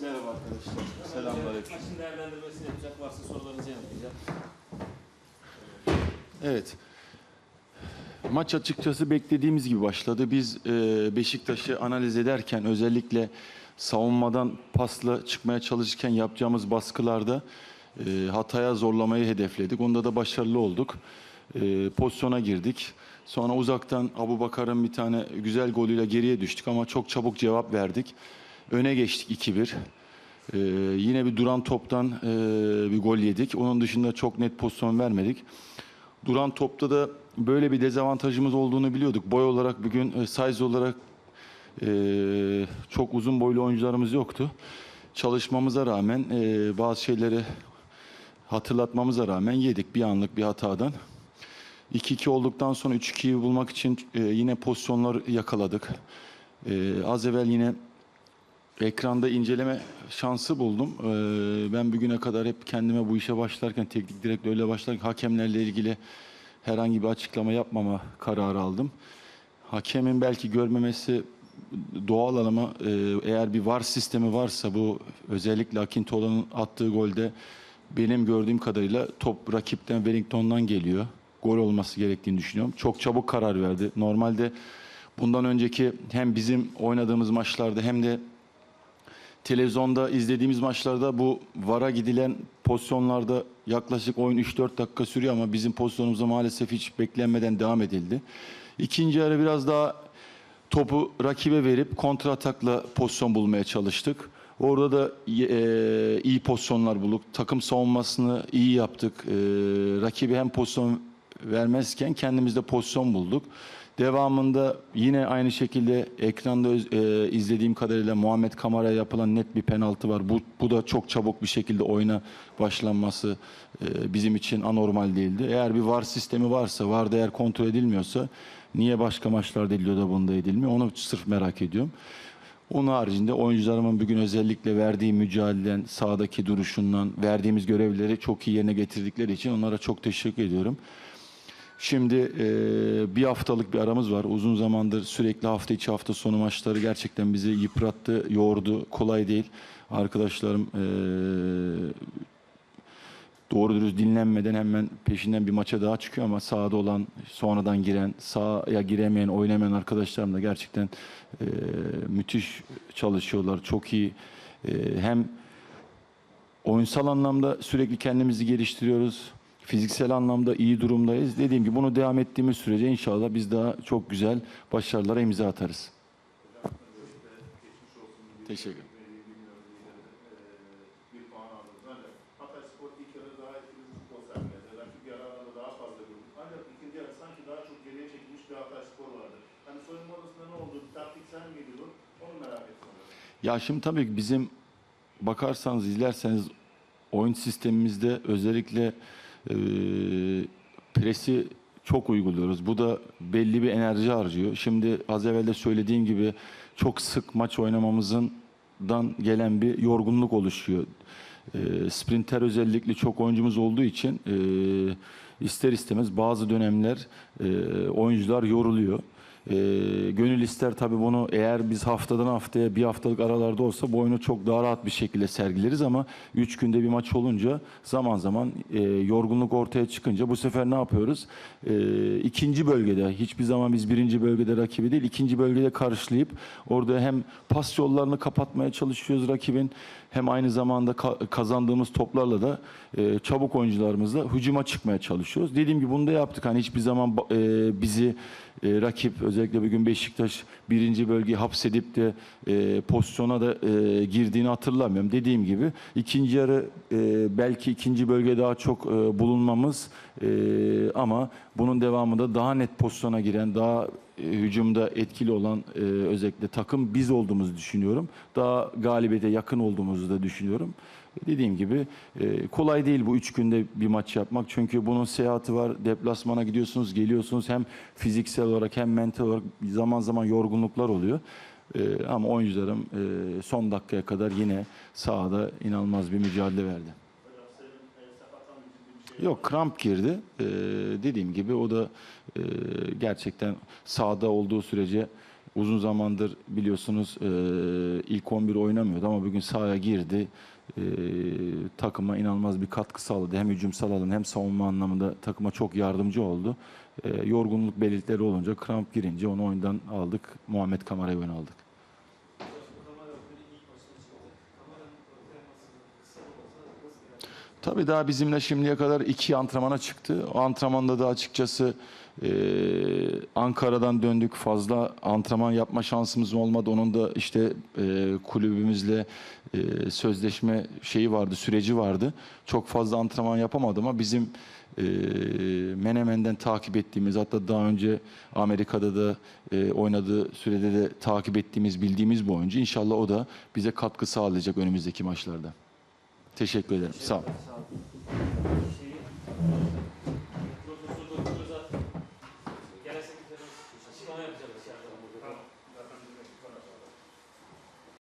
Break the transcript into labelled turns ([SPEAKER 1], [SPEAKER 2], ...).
[SPEAKER 1] Merhaba arkadaşlar. Selamünaleyküm.
[SPEAKER 2] Maçın değerlendirmesini yapacak. Varsa sorularınızı yanıtlayacak.
[SPEAKER 1] Evet. Maç açıkçası beklediğimiz gibi başladı. Biz e, Beşiktaş'ı analiz ederken özellikle savunmadan pasla çıkmaya çalışırken yapacağımız baskılarda e, hataya zorlamayı hedefledik. Onda da başarılı olduk. E, pozisyona girdik. Sonra uzaktan Abu Bakar'ın bir tane güzel golüyle geriye düştük ama çok çabuk cevap verdik. Öne geçtik 2-1. Ee, yine bir duran toptan e, bir gol yedik. Onun dışında çok net pozisyon vermedik. Duran topta da böyle bir dezavantajımız olduğunu biliyorduk. Boy olarak bugün e, size olarak e, çok uzun boylu oyuncularımız yoktu. Çalışmamıza rağmen e, bazı şeyleri hatırlatmamıza rağmen yedik bir anlık bir hatadan. 2-2 olduktan sonra 3-2'yi bulmak için e, yine pozisyonlar yakaladık. E, az evvel yine ekranda inceleme şansı buldum. Ee, ben bugüne kadar hep kendime bu işe başlarken, teknik direktörle başlarken hakemlerle ilgili herhangi bir açıklama yapmama kararı aldım. Hakemin belki görmemesi doğal ama e, eğer bir VAR sistemi varsa bu özellikle Akintola'nın attığı golde benim gördüğüm kadarıyla top rakipten Wellington'dan geliyor. Gol olması gerektiğini düşünüyorum. Çok çabuk karar verdi. Normalde bundan önceki hem bizim oynadığımız maçlarda hem de televizyonda izlediğimiz maçlarda bu VAR'a gidilen pozisyonlarda yaklaşık oyun 3-4 dakika sürüyor ama bizim pozisyonumuza maalesef hiç beklenmeden devam edildi. İkinci yarı biraz daha topu rakibe verip kontra atakla pozisyon bulmaya çalıştık. Orada da e, iyi pozisyonlar bulduk. Takım savunmasını iyi yaptık. E, rakibe hem pozisyon vermezken kendimiz de pozisyon bulduk. Devamında yine aynı şekilde ekranda öz- e, izlediğim kadarıyla Muhammed Kamara'ya yapılan net bir penaltı var. Bu, bu da çok çabuk bir şekilde oyuna başlanması e, bizim için anormal değildi. Eğer bir VAR sistemi varsa, VAR eğer kontrol edilmiyorsa niye başka maçlarda ediliyor da bunda edilmiyor? Onu sırf merak ediyorum. Onun haricinde oyuncularımın bugün özellikle verdiği mücadeleden, sahadaki duruşundan, verdiğimiz görevleri çok iyi yerine getirdikleri için onlara çok teşekkür ediyorum. Şimdi e, bir haftalık bir aramız var. Uzun zamandır sürekli hafta içi hafta sonu maçları gerçekten bizi yıprattı, yordu. Kolay değil. Arkadaşlarım e, doğru dürüst dinlenmeden hemen peşinden bir maça daha çıkıyor ama sahada olan, sonradan giren, sahaya giremeyen, oynamayan arkadaşlarım da gerçekten e, müthiş çalışıyorlar. Çok iyi e, hem oyunsal anlamda sürekli kendimizi geliştiriyoruz. Fiziksel anlamda iyi durumdayız. Dediğim gibi bunu devam ettiğimiz sürece inşallah biz daha çok güzel başarılara imza atarız. Teşekkür ederim. Ya şimdi tabii ki bizim bakarsanız, izlerseniz oyun sistemimizde özellikle presi çok uyguluyoruz. Bu da belli bir enerji harcıyor. Şimdi az evvel de söylediğim gibi çok sık maç oynamamızdan gelen bir yorgunluk oluşuyor. E, sprinter özellikle çok oyuncumuz olduğu için e, ister istemez bazı dönemler e, oyuncular yoruluyor. E, gönül ister tabii bunu eğer biz haftadan haftaya bir haftalık aralarda olsa bu oyunu çok daha rahat bir şekilde sergileriz ama 3 günde bir maç olunca zaman zaman e, yorgunluk ortaya çıkınca bu sefer ne yapıyoruz? E, ikinci bölgede hiçbir zaman biz birinci bölgede rakibi değil ikinci bölgede karşılayıp orada hem pas yollarını kapatmaya çalışıyoruz rakibin hem aynı zamanda ka- kazandığımız toplarla da e, çabuk oyuncularımızla hücuma çıkmaya çalışıyoruz. Dediğim gibi bunu da yaptık. Hani hiçbir zaman e, bizi e, rakip özellikle bugün Beşiktaş birinci bölgeyi hapsedip de e, pozisyona da e, girdiğini hatırlamıyorum. Dediğim gibi ikinci yarı e, belki ikinci bölge daha çok e, bulunmamız e, ama bunun devamında daha net pozisyona giren, daha e, hücumda etkili olan e, özellikle takım biz olduğumuzu düşünüyorum. Daha galibiyete yakın olduğumuzu da düşünüyorum. Dediğim gibi e, kolay değil bu üç günde bir maç yapmak. Çünkü bunun seyahati var. Deplasmana gidiyorsunuz, geliyorsunuz. Hem fiziksel olarak hem mental olarak zaman zaman yorgunluklar oluyor. E, ama oyuncularım e, son dakikaya kadar yine sahada inanılmaz bir mücadele verdi.
[SPEAKER 3] E,
[SPEAKER 1] Yok kramp girdi. Ee, dediğim gibi o da e, gerçekten sahada olduğu sürece uzun zamandır biliyorsunuz e, ilk 11 oynamıyordu ama bugün sahaya girdi. E, takıma inanılmaz bir katkı sağladı. Hem hücumsal alan hem savunma anlamında takıma çok yardımcı oldu. E, yorgunluk belirtileri olunca kramp girince onu oyundan aldık. Muhammed Kamara'yı oyuna aldık. Tabii daha bizimle şimdiye kadar iki antrenmana çıktı. O antrenmanda da açıkçası e, Ankara'dan döndük. Fazla antrenman yapma şansımız olmadı. Onun da işte e, kulübümüzle e, sözleşme şeyi vardı, süreci vardı. Çok fazla antrenman yapamadı ama bizim e, Menemen'den takip ettiğimiz hatta daha önce Amerika'da da oynadığı sürede de takip ettiğimiz, bildiğimiz bu oyuncu. İnşallah o da bize katkı sağlayacak önümüzdeki maçlarda. Teşekkür ederim. Sağ olun.
[SPEAKER 2] Sağ olun.